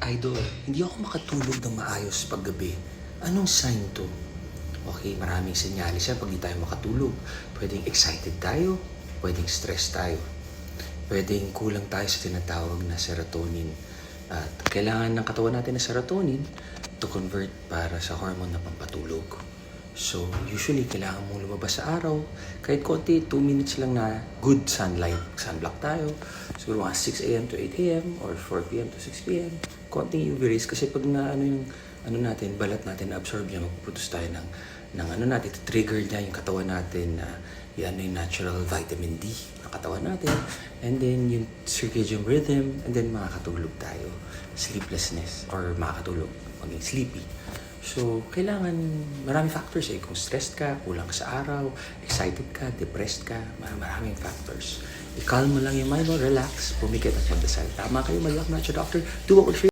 Idol, hindi ako makatulog ng maayos paggabi. Anong sign to? Okay, maraming senyalis yan pag di tayo makatulog. Pwedeng excited tayo, pwedeng stress tayo. Pwedeng kulang tayo sa tinatawag na serotonin. At kailangan ng katawan natin na serotonin to convert para sa hormone na pampatulog. So, usually, kailangan mong lumabas sa araw. Kahit konti, 2 minutes lang na good sunlight. Sunblock tayo. Siguro mga 6 a.m. to 8 a.m. or 4 p.m. to 6 p.m. Konting UV rays kasi pag na ano yung ano natin, balat natin na-absorb niya, magpuproduce tayo ng, ng ano natin, trigger niya yung katawan natin na yan yung natural vitamin D ng katawan natin. And then yung circadian rhythm, and then makakatulog tayo. Sleeplessness or makakatulog, maging sleepy. So, kailangan, marami factors eh. Kung stressed ka, kulang sa araw, excited ka, depressed ka, mar- maraming factors. I-calm mo lang yung mind mo, relax, pumikit at magdasal. Tama kayo, maliwak na siya, doctor. Do what you.